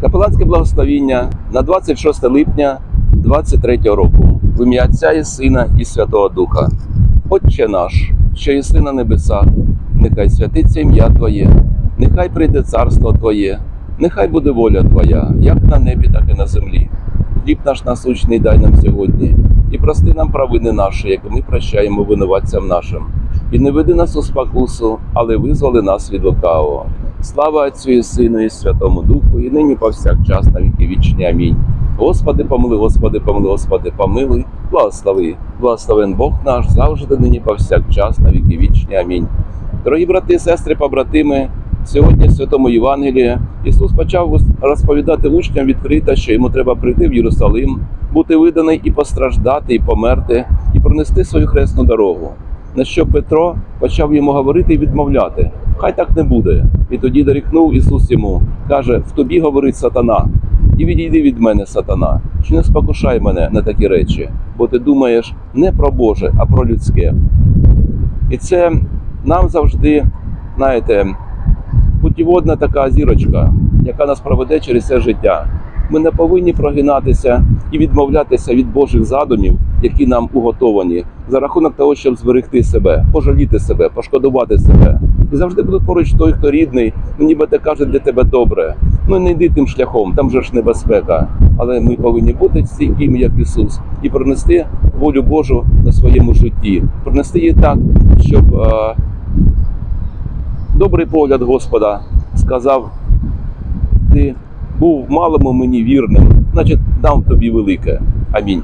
Капеланське благословіння на 26 липня 23 року в ім'я Отця і Сина і Святого Духа. Отче наш, що єси на небесах, нехай святиться ім'я Твоє, нехай прийде царство Твоє, нехай буде воля Твоя, як на небі, так і на землі. Хліб наш насущний дай нам сьогодні, і прости нам провини наші, як ми прощаємо винуватцям нашим. І не веди нас у спокусу, але визволи нас від лукавого. Слава Отцю і Сину і Святому Духу, і нині повсякчас на віки вічні. Амінь. Господи, помили, Господи, помили, Господи, помилуй, благослови, благословен Бог наш завжди нині повсякчас на віки вічні. Амінь. Дорогі брати, сестри, побратими, сьогодні в Святому Євангелії Ісус почав розповідати учням відкрито, що йому треба прийти в Єрусалим, бути виданий і постраждати, і померти, і пронести свою хресну дорогу. На що Петро почав йому говорити і відмовляти. Хай так не буде. І тоді дорікнув Ісус йому, каже: В тобі говорить сатана, і відійди від мене, сатана, чи не спокушай мене на такі речі, бо ти думаєш не про Боже, а про людське. І це нам завжди, знаєте, путіводна така зірочка, яка нас проведе через це життя. Ми не повинні прогинатися і відмовлятися від Божих задумів, які нам уготовані, за рахунок того, щоб зберегти себе, пожаліти себе, пошкодувати себе. І завжди буде поруч той, хто рідний, ну ніби те каже для тебе добре. Ну не йди тим шляхом, там же ж небезпека. Але ми повинні бути стійкими, як Ісус, і пронести волю Божу на своєму житті, пронести її так, щоб е, добрий погляд Господа сказав: ти був малому мені вірним, значить дам тобі велике. Амінь.